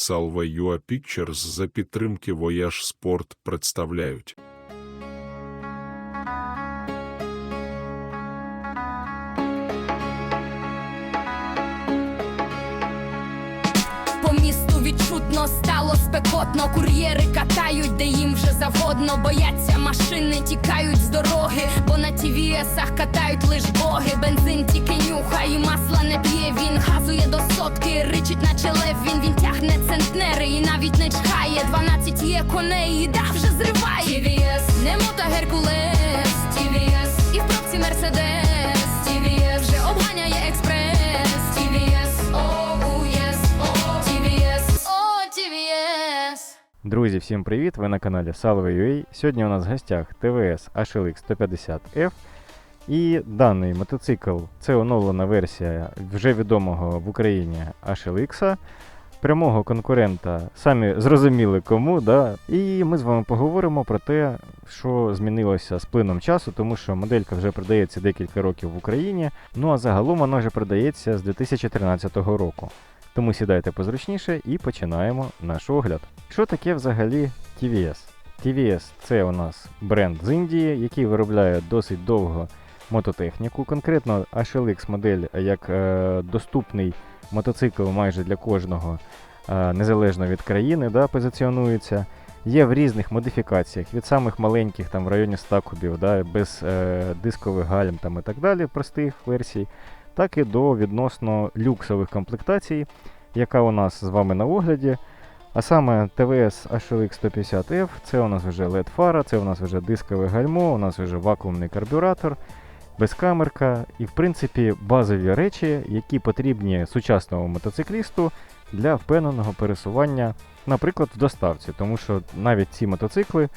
Salva UA Pictures за підтримки Voyage Sport представляють. Спекотно. Кур'єри катають, де їм вже завгодно. Бояться машини, тікають з дороги, бо на тівіесах катають лиш боги. Бензин тільки нюхає, масла не п'є. Він газує до сотки, ричить наче лев. Він він тягне центнери і навіть не чхає. 12 є коней, і дах вже зриває. TVS, не мота Геркулес, TVS, і в пробці Мерседес, Друзі, всім привіт! Ви на каналі Salve.ua. Сьогодні у нас в гостях ТВС HLX 150F. І даний мотоцикл це оновлена версія вже відомого в Україні HLX, прямого конкурента, самі зрозуміли кому. Да? І ми з вами поговоримо про те, що змінилося з плином часу, тому що моделька вже продається декілька років в Україні. Ну а загалом вона вже продається з 2013 року. Тому сідайте позручніше і починаємо наш огляд. Що таке взагалі TVS? TVS це у нас бренд з Індії, який виробляє досить довго мототехніку. Конкретно HLX модель як е, доступний мотоцикл майже для кожного, е, незалежно від країни, да, позиціонується. Є в різних модифікаціях, від самих маленьких, там в районі 100 кубів, да, без е, дискових гальм там, і так далі, простих версій, так і до відносно люксових комплектацій, яка у нас з вами на огляді. А саме ТВС HLX 150F, це у нас вже LED-фара, це у нас вже дискове гальмо, у нас вже вакуумний карбюратор, безкамерка і, в принципі, базові речі, які потрібні сучасному мотоциклісту для впевненого пересування, наприклад, в доставці. Тому що навіть ці мотоцикли,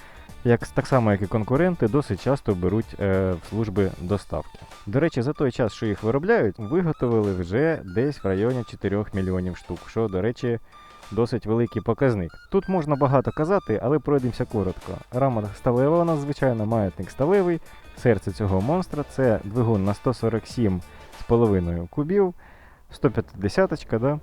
як, так само як і конкуренти, досить часто беруть е, в служби доставки. До речі, за той час, що їх виробляють, виготовили вже десь в районі 4 мільйонів штук, що, до речі, досить великий показник. Тут можна багато казати, але пройдемося коротко. Рама сталева у нас, звичайно, маятник сталевий. Серце цього монстра це двигун на 147,5 кубів, 150 да?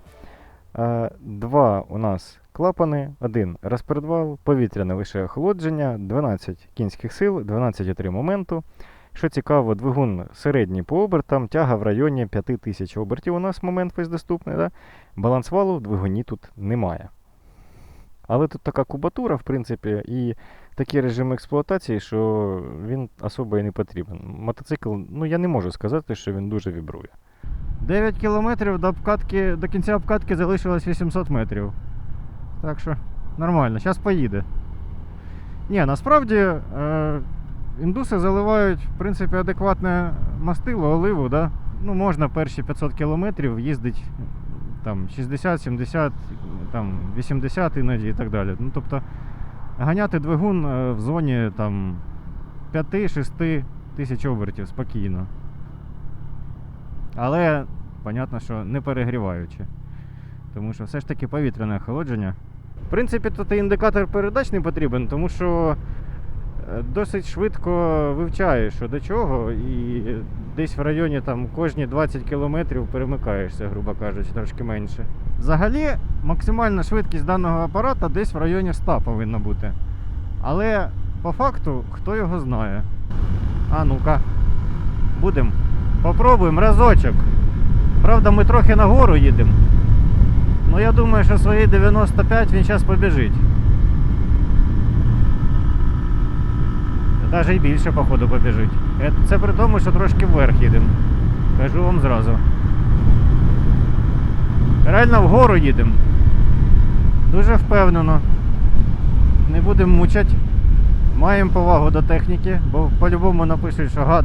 Два у нас клапани, один розпредвал, повітряне лише охолодження, 12 кінських сил, 12,3 моменту. Що цікаво, двигун середній по обертам, тяга в районі 5000 обертів у нас момент весь доступний. Да? Баланс валу в двигуні тут немає. Але тут така кубатура, в принципі, і такий режим експлуатації, що він особо і не потрібен. Мотоцикл, ну я не можу сказати, що він дуже вібрує. 9 кілометрів до, обкатки, до кінця обкатки залишилось 800 метрів. Так що нормально, зараз поїде. Ні, насправді е, індуси заливають, в принципі, адекватне мастило, оливу, да? Ну, можна перші 500 кілометрів їздить там 60, 70, там 80 іноді і так далі. Ну, тобто ганяти двигун е, в зоні там 5-6 тисяч обертів спокійно. Але, понятно, що не перегріваючи. Тому що все ж таки повітряне охолодження. В принципі, тут індикатор передач не потрібен, тому що е, досить швидко вивчаєш, що до чого, і десь в районі там кожні 20 кілометрів перемикаєшся, грубо кажучи, трошки менше. Взагалі, максимальна швидкість даного апарата десь в районі 100 повинна бути. Але по факту, хто його знає. А ну-ка, будемо. Попробуємо разочок. Правда, ми трохи нагору їдемо. Ну я думаю, що свої 95 він зараз побіжить. Навіть і більше, походу, побіжить. Е, Це при тому, що трошки вверх їдемо. Кажу вам зразу. Реально вгору їдемо. Дуже впевнено. Не будемо мучати. Маємо повагу до техніки, бо по-любому напишуть, що гад,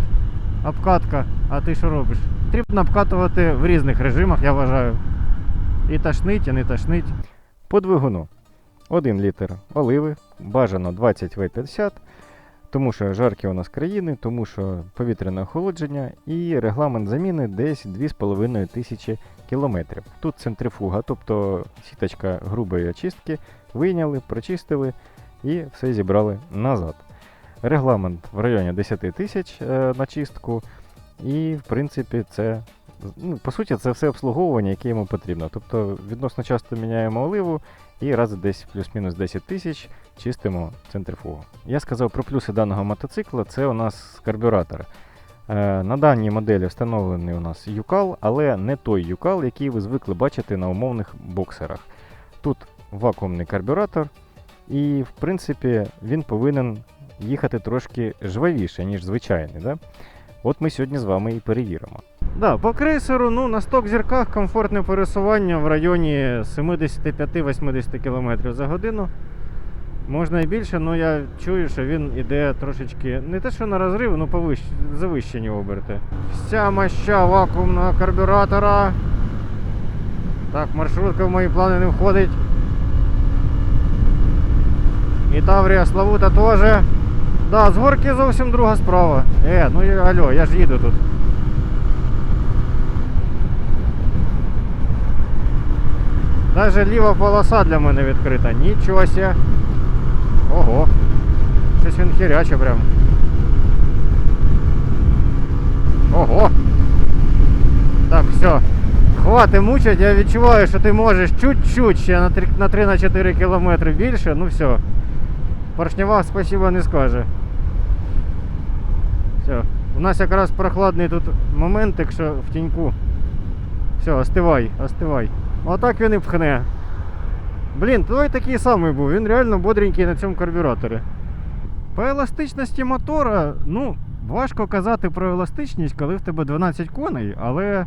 обкатка, а ти що робиш? Потрібно обкатувати в різних режимах, я вважаю. І тошнить, і не тошнить. По двигуну. 1 літр оливи, бажано 20 В50, тому що жаркі у нас країни, тому що повітряне охолодження і регламент заміни десь 2,5 тисячі кілометрів. Тут центрифуга, тобто сіточка грубої очистки, вийняли, прочистили і все зібрали назад. Регламент в районі 10 тисяч е, на чистку, і в принципі це ну, по суті, це все обслуговування, яке йому потрібно. Тобто відносно часто міняємо оливу і раз десь плюс-мінус 10 тисяч чистимо центрифугу. Я сказав про плюси даного мотоцикла, це у нас карбюратор. Е, на даній моделі встановлений у нас юкал, але не той юкал, який ви звикли бачити на умовних боксерах. Тут вакуумний карбюратор, і в принципі він повинен їхати трошки жвавіше, ніж звичайний. Да? От ми сьогодні з вами і перевіримо. Да, по крейсеру, ну, на сток зірках комфортне пересування в районі 75-80 км за годину. Можна і більше, але я чую, що він іде трошечки не те, що на розрив, ну повищ... завищені оберти. Вся моща вакуумного карбюратора. Так, маршрутка в мої плани не входить. І Таврія Славута теж. Да, з горки зовсім друга справа. Е, ну алло, я ж їду тут. Даже ліва полоса для мене відкрита. Нічого ся. Ого. Щось він хіряче прям. Ого. Так, все. Хвати мучать, я відчуваю, що ти можеш чуть-чуть ще на 3 на 3 на 4 кілометри більше, ну все. Поршнева спасибо не скаже. Все. У нас якраз прохладний тут моментик, що в тіньку. Все, остивай, остивай. Отак він і пхне. Блін, той такий самий був, він реально бодренький на цьому карбюраторі. По еластичності мотора, ну, важко казати про еластичність, коли в тебе 12 коней, але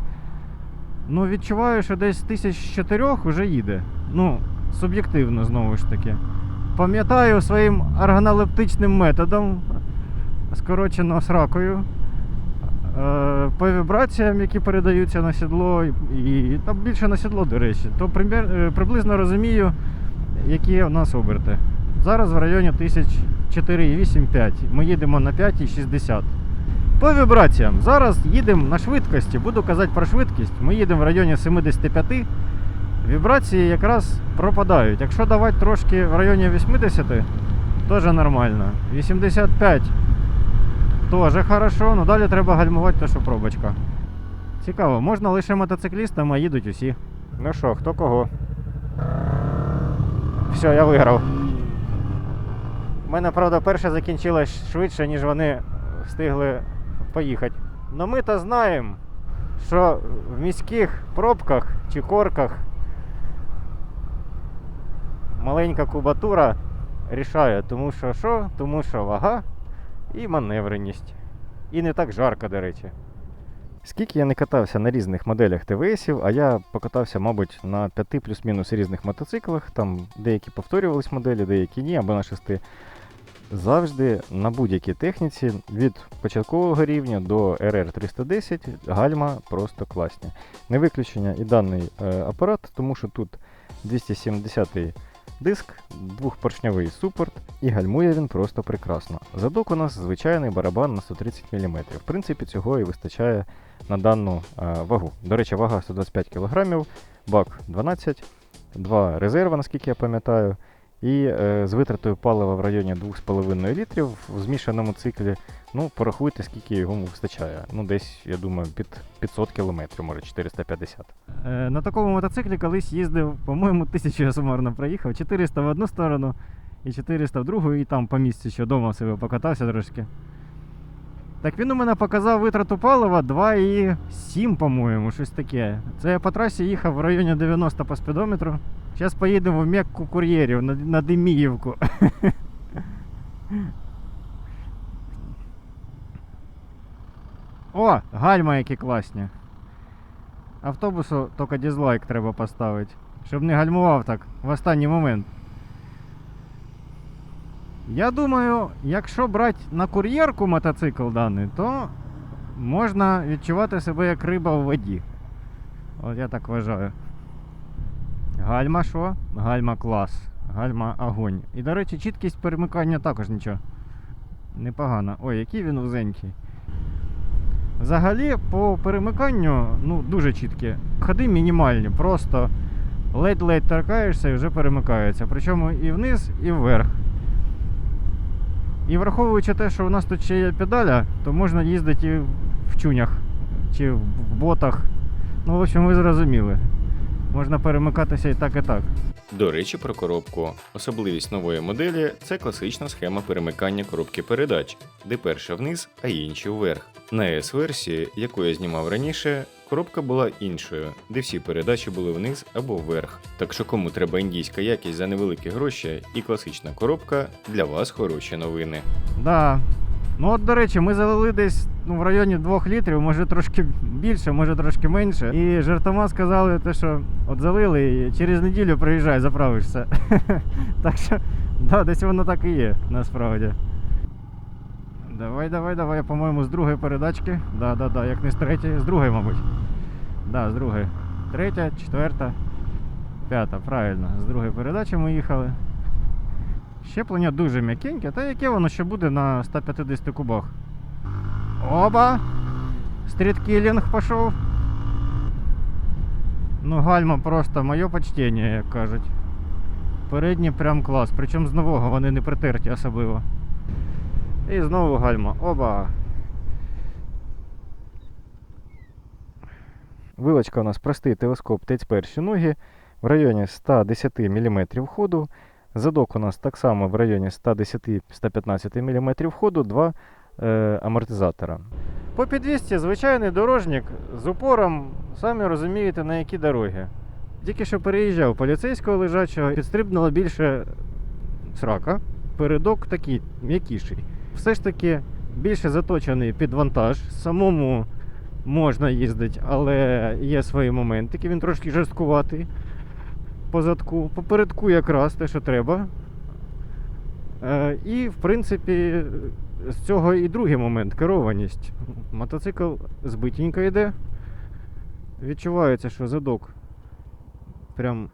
ну, відчуваю, що десь тисяч чотирьох вже їде. Ну, суб'єктивно знову ж таки. Пам'ятаю своїм органолептичним методом, скорочено сракою, е, по вібраціям, які передаються на сідло, і, там більше на сідло, до речі, то е, приблизно розумію, які у нас оберти. Зараз в районі 1004,8-5. Ми їдемо на 5,60. По вібраціям. Зараз їдемо на швидкості. Буду казати про швидкість. Ми їдемо в районі 75. Вібрації якраз пропадають. Якщо давати трошки в районі 80, теж нормально. 85 теж хорошо, але далі треба гальмувати, то що пробочка. Цікаво, можна лише мотоциклістам, а їдуть усі. Ну що, хто кого? Все, я виграв. У мене, правда, перша закінчилась швидше, ніж вони встигли поїхати. Но ми то знаємо, що в міських пробках чи корках маленька кубатура рішає, тому що що? Тому що вага і маневреність. І не так жарко, до речі. Скільки я не катався на різних моделях ТВСів, а я покатався, мабуть, на 5 плюс-мінус різних мотоциклах. Там деякі повторювались моделі, деякі ні, або на 6. Завжди на будь-якій техніці від початкового рівня до RR 310 гальма просто класні. Не виключення і даний е, апарат, тому що тут 270 диск, двохпоршньовий супорт, і гальмує він просто прекрасно. Задок у нас звичайний барабан на 130 мм. В принципі, цього і вистачає на дану е, вагу. До речі, вага 125 кг, бак 12, два резерва, наскільки я пам'ятаю. І е, з витратою палива в районі 2,5 літрів в змішаному циклі, ну, порахуйте, скільки його вистачає. Ну, десь, я думаю, під 500 км, може 450. Е, на такому мотоциклі колись їздив, по-моєму, тисячу я сумарно проїхав. 400 в одну сторону і 400 в другу, і там по місці ще вдома себе покатався трошки. Так він у мене показав витрату палива 2,7, по-моєму, щось таке. Це я по трасі їхав в районі 90 по спідометру. Зараз поїдемо в Мекку кур'єрів на, на Деміївку. О, гальма які класні. Автобусу тільки дизлайк треба поставити. Щоб не гальмував так в останній момент. Я думаю, якщо брати на кур'єрку мотоцикл даний, то можна відчувати себе як риба в воді. От я так вважаю. Гальма що? Гальма клас. Гальма огонь. І, до речі, чіткість перемикання також нічого. Непогано. Ой, який він вузенький. Взагалі, по перемиканню, ну, дуже чіткі. Ходи мінімальні, просто ледь-ледь торкаєшся і вже перемикається. Причому і вниз, і вверх. І враховуючи те, що у нас тут ще є педаля, то можна їздити і в чунях чи в ботах. Ну, в общем, ви зрозуміли. Можна перемикатися і так, і так. До речі, про коробку. Особливість нової моделі це класична схема перемикання коробки передач, де перша вниз, а інші вверх. На S-версії, яку я знімав раніше, коробка була іншою, де всі передачі були вниз або вверх. Так що кому треба індійська якість за невеликі гроші і класична коробка, для вас хороші новини. Да. Ну от, до речі, ми залили десь ну, в районі 2 літрів, може трошки більше, може трошки менше. І жартома сказали, те, що от залили і через неділю приїжджай, заправишся. так що, да, десь воно так і є, насправді. Давай, давай, давай, по-моєму, з другої передачки. Да, да, да, як не з третьої, з другої, мабуть. Да, з другої. Третя, четверта, п'ята, правильно. З другої передачі ми їхали. Щеплення дуже м'якеньке, та яке воно ще буде на 150 кубах. Оба! Стріткілінг пішов. Ну, гальма просто моє почтення, як кажуть. Передні прям клас. Причому з нового вони не притерті особливо. І знову гальма. Оба. Вилочка у нас простий телескоп ТЕЦ ноги в районі 110 мм ходу. Задок у нас так само в районі 110-115 мм ходу, два е, амортизатора. По підвісці звичайний дорожник з упором, самі розумієте, на які дороги. Тільки що переїжджав поліцейського лежачого, підстрибнуло більше срака. Передок такий м'якіший. Все ж таки більше заточений під вантаж. Самому можна їздити, але є свої моментики, він трошки жорсткуватий по задку. Попередку якраз те, що треба. Е, і, в принципі, з цього і другий момент керованість. Мотоцикл збитенько йде. Відчувається, що задок прям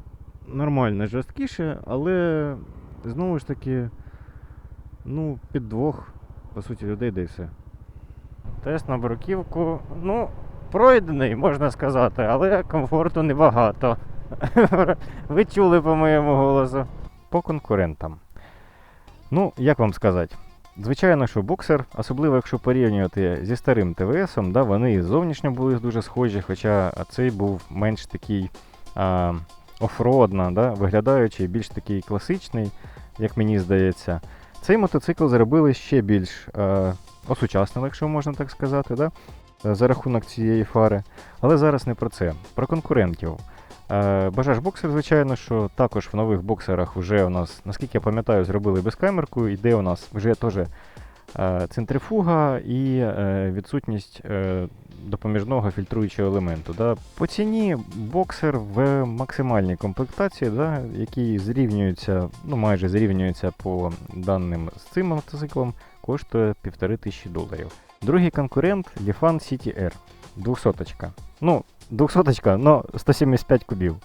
нормально жорсткіше, але знову ж таки, ну, під двох, по суті, людей де все. Тест на бруківку, ну, пройдений, можна сказати, але комфорту небагато. Ви чули по моєму голосу. По конкурентам. Ну, як вам сказати? Звичайно, що боксер, особливо якщо порівнювати зі старим ТВСом, да, вони і зовнішньо були дуже схожі, хоча цей був менш такий а, офродно, да, виглядаючий, більш такий класичний, як мені здається. Цей мотоцикл зробили ще більш е, осучаснили, якщо можна так сказати, да, за рахунок цієї фари. Але зараз не про це, про конкурентів. Е, Бажаш боксер, звичайно, що також в нових боксерах вже у нас, наскільки я пам'ятаю, зробили безкамерку, іде у нас вже теж е, центрифуга і е, відсутність допоміжного фільтруючого елементу. Да. По ціні боксер в максимальній комплектації, да, який зрівнюється, ну майже зрівнюється по даним з цим мотоциклом, коштує 1500 доларів. Другий конкурент Lifan City R. 200 Ну, 200 но 175 кубів.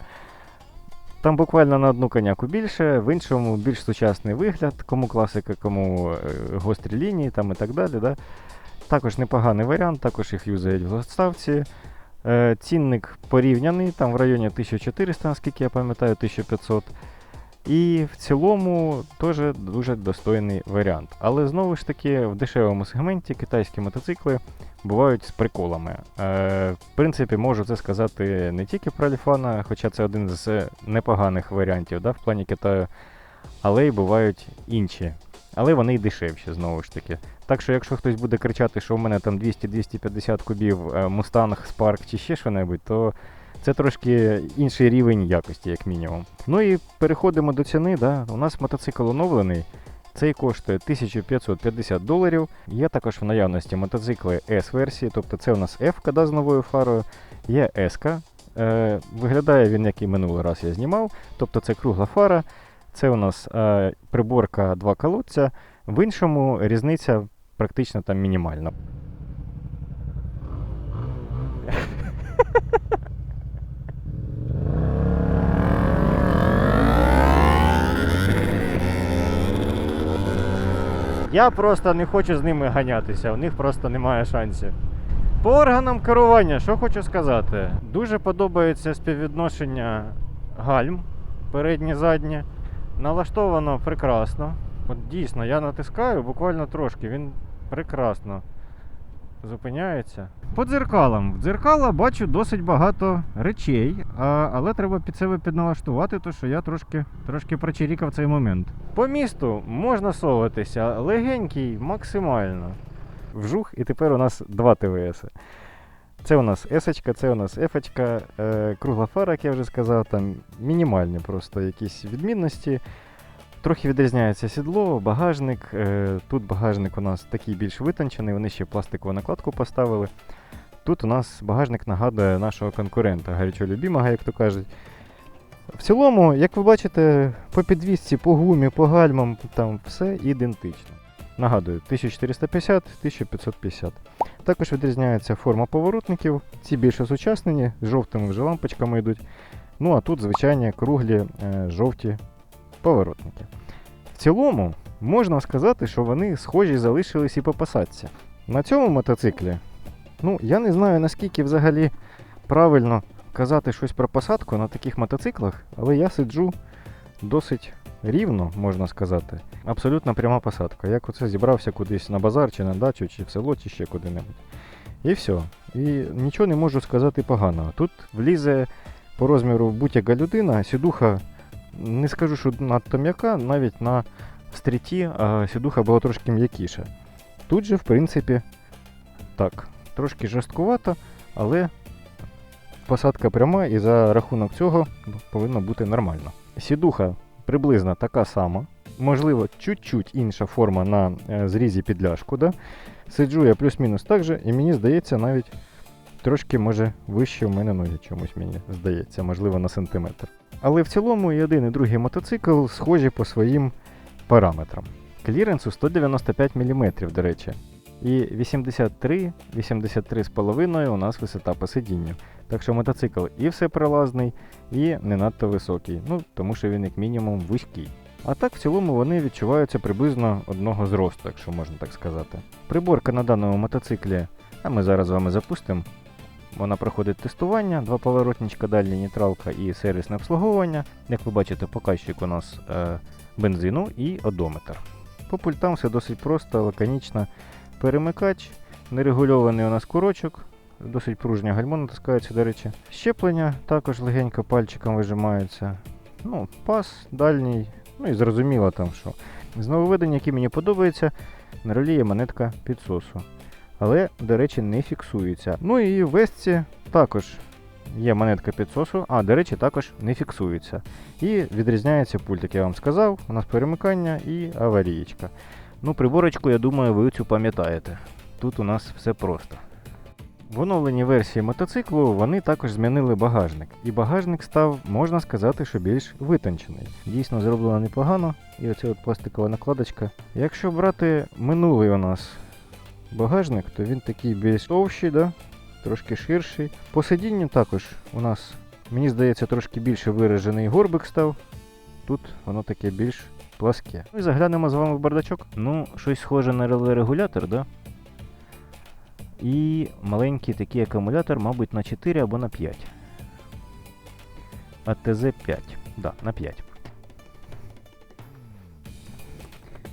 Там буквально на одну коняку більше, в іншому більш сучасний вигляд, кому класика, кому е, гострі лінії там і так далі. Да? Також непоганий варіант, також їх юзають в доставці. Е, цінник порівняний, там в районі 1400, наскільки я пам'ятаю, 1500. І в цілому теж дуже достойний варіант. Але знову ж таки, в дешевому сегменті китайські мотоцикли бувають з приколами. Е, в принципі, можу це сказати не тільки про Ліфана, хоча це один з непоганих варіантів да, в плані Китаю, але й бувають інші. Але вони й дешевші, знову ж таки. Так що, якщо хтось буде кричати, що у мене там 200-250 кубів е, Mustang, Spark чи ще що-небудь, то це трошки інший рівень якості, як мінімум. Ну і переходимо до ціни. Да? У нас мотоцикл оновлений. Цей коштує 1550 доларів. Є також в наявності мотоцикли S-версії, тобто це у нас F з новою фарою, є S. Е, виглядає він, як і минулий раз я знімав. Тобто це кругла фара. Це у нас е, приборка два колодця. В іншому різниця практично там мінімальна. Я просто не хочу з ними ганятися, у них просто немає шансів. По органам керування, що хочу сказати, дуже подобається співвідношення гальм передні задні. Налаштовано прекрасно. От дійсно, я натискаю буквально трошки, він прекрасно зупиняється. По дзеркалам. В дзеркала бачу досить багато речей, а, але треба під себе підналаштувати, то що я трошки, трошки прочирікав цей момент. По місту можна соватися, легенький максимально. Вжух, і тепер у нас два ТВС. Це у нас S, це у нас F, е, кругла фара, як я вже сказав, там мінімальні просто якісь відмінності. Трохи відрізняється сідло, багажник. Е, тут багажник у нас такий більш витончений, вони ще пластикову накладку поставили. Тут у нас багажник нагадує нашого конкурента, гарячолюбімого, як то кажуть. В цілому, як ви бачите, по підвісці, по гумі, по гальмам, там все ідентично. Нагадую, 1450, 1550. Також відрізняється форма поворотників. Ці більш осучаснені, з жовтими вже лампочками йдуть. Ну а тут звичайні круглі е, жовті поворотники. В цілому, можна сказати, що вони схожі залишились і по посадці. На цьому мотоциклі, ну, я не знаю наскільки взагалі правильно казати щось про посадку на таких мотоциклах, але я сиджу досить рівно, можна сказати. Абсолютно пряма посадка. Як оце зібрався кудись на базар, чи на дачу, чи в село, чи ще куди-небудь. І все. І нічого не можу сказати поганого. Тут влізе по розміру будь-яка людина, сідуха не скажу, що надто м'яка, навіть на стріті а сідуха була трошки м'якіша. Тут же, в принципі, так, трошки жорсткувато, але посадка пряма і за рахунок цього повинно бути нормально. Сідуха приблизно така сама. Можливо, чуть-чуть інша форма на е, зрізі підляшку. Да? Сиджу я плюс-мінус так же, і мені здається, навіть трошки може вище в мене ноги чомусь мені здається, можливо, на сантиметр. Але в цілому і один, і другий мотоцикл схожі по своїм параметрам. Кліренсу 195 мм, до речі. І 83, 83,5 у нас висота по сидінню. Так що мотоцикл і всеприлазний, і не надто високий. Ну, тому що він як мінімум вузький. А так в цілому вони відчуваються приблизно одного зросту, якщо можна так сказати. Приборка на даному мотоциклі, а ми зараз з вами запустимо. Вона проходить тестування, два поворотничка, дальня нейтралка і сервісне обслуговування. Як ви бачите, показчик у нас е, бензину і одометр. По пультам все досить просто, лаконічно. Перемикач, нерегульований у нас курочок, досить пружня гальмо натискається, до речі. Щеплення також легенько пальчиком вижимається. Ну, пас дальній, ну і зрозуміло там, що. З нововведень, які мені подобаються, на ролі є монетка підсосу але, до речі, не фіксується. Ну і в весці також є монетка підсосу, а, до речі, також не фіксується. І відрізняється пульт, як я вам сказав, у нас перемикання і аварієчка. Ну, приборочку, я думаю, ви цю пам'ятаєте. Тут у нас все просто. В оновленій версії мотоциклу вони також змінили багажник. І багажник став, можна сказати, що більш витончений. Дійсно зроблено непогано. І оця от пластикова накладочка. Якщо брати минулий у нас багажник, то він такий більш товщий, да? трошки ширший. По сидінню також у нас, мені здається, трошки більше виражений горбик став. Тут воно таке більш пласке. Ну і заглянемо з вами в бардачок. Ну, щось схоже на реле-регулятор, да? І маленький такий акумулятор, мабуть, на 4 або на 5. АТЗ 5. Да, на 5.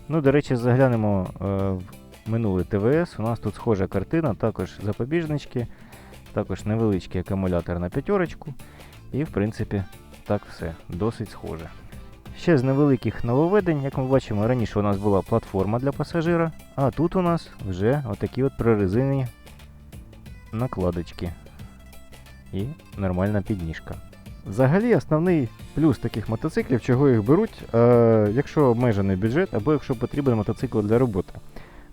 Ну, до речі, заглянемо е, в минулий ТВС. У нас тут схожа картина, також запобіжнички, також невеличкий акумулятор на п'ятерочку. І, в принципі, так все, досить схоже. Ще з невеликих нововведень, як ми бачимо, раніше у нас була платформа для пасажира, а тут у нас вже отакі от прорезинені накладочки і нормальна підніжка. Взагалі, основний плюс таких мотоциклів, чого їх беруть, е, якщо обмежений бюджет, або якщо потрібен мотоцикл для роботи.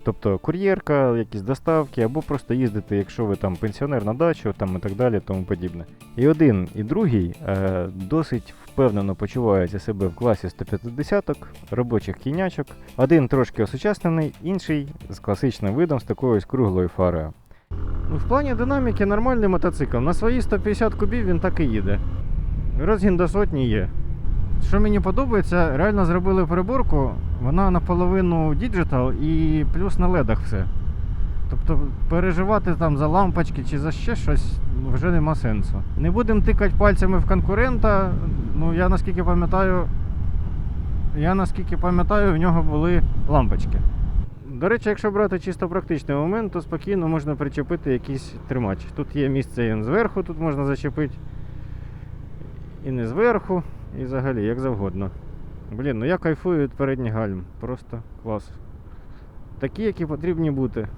Тобто кур'єрка, якісь доставки, або просто їздити, якщо ви там пенсіонер на дачу там і так далі, тому подібне. І один, і другий е, досить впевнено почуваються себе в класі 150-ок, робочих кінячок. Один трошки осучаснений, інший з класичним видом, з такою ось круглою фарою. Ну, в плані динаміки нормальний мотоцикл. На свої 150 кубів він так і їде. Розгін до сотні є. Що мені подобається, реально зробили приборку, вона наполовину діджитал і плюс на ледах все. Тобто переживати там за лампочки чи за ще щось вже нема сенсу. Не будемо тикати пальцями в конкурента. Ну я наскільки пам'ятаю, я наскільки пам'ятаю, в нього були лампочки. До речі, якщо брати чисто практичний момент, то спокійно можна причепити якийсь тримач. Тут є місце і зверху, тут можна зачепити. І не зверху, і взагалі, як завгодно. Блін, ну я кайфую від передніх гальм. Просто клас. Такі, які потрібні бути.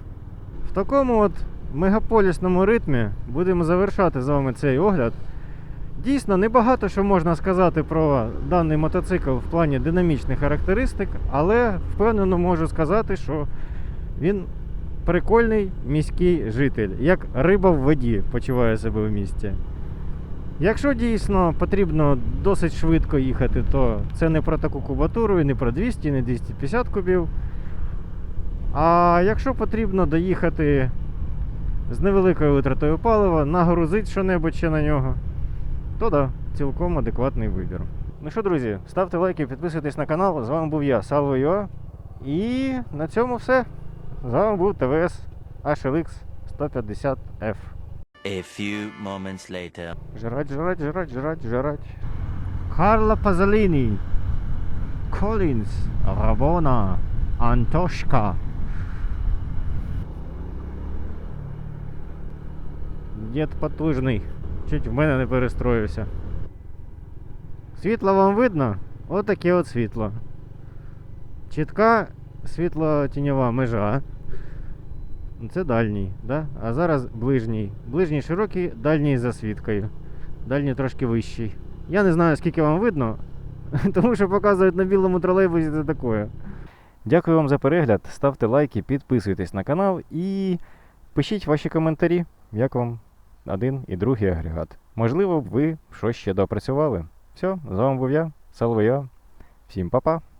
В такому от мегаполісному ритмі будемо завершати з вами цей огляд. Дійсно, небагато що можна сказати про даний мотоцикл в плані динамічних характеристик, але впевнено можу сказати, що він прикольний міський житель, як риба в воді почуває себе в місті. Якщо дійсно потрібно досить швидко їхати, то це не про таку кубатуру, і не про 200, не 250 кубів. А якщо потрібно доїхати з невеликою витратою палива, нагрузити що-небудь ще на нього, то да, цілком адекватний вибір. Ну що, друзі, ставте лайки, підписуйтесь на канал. З вами був я, Салво Юа. І на цьому все. З вами був ТВС HLX 150F. A few moments later. Жрать, жрать, жрать, жрать, жрать. Карла Пазоліні. Колінс. Равона. Антошка. Дід потужний. Чуть в мене не перестроївся. Світло вам видно? Отаке от світло. Чітка світло-тіньова межа. Це дальній, да? а зараз ближній. Ближній широкий, дальній з засвіткою. Дальній трошки вищий. Я не знаю, скільки вам видно, тому що показують на білому тролейбусі це таке. Дякую вам за перегляд. Ставте лайки, підписуйтесь на канал і пишіть ваші коментарі, як вам один і другий агрегат. Можливо, ви щось ще допрацювали. Все, з вами був я, Салвоя. Всім па-па.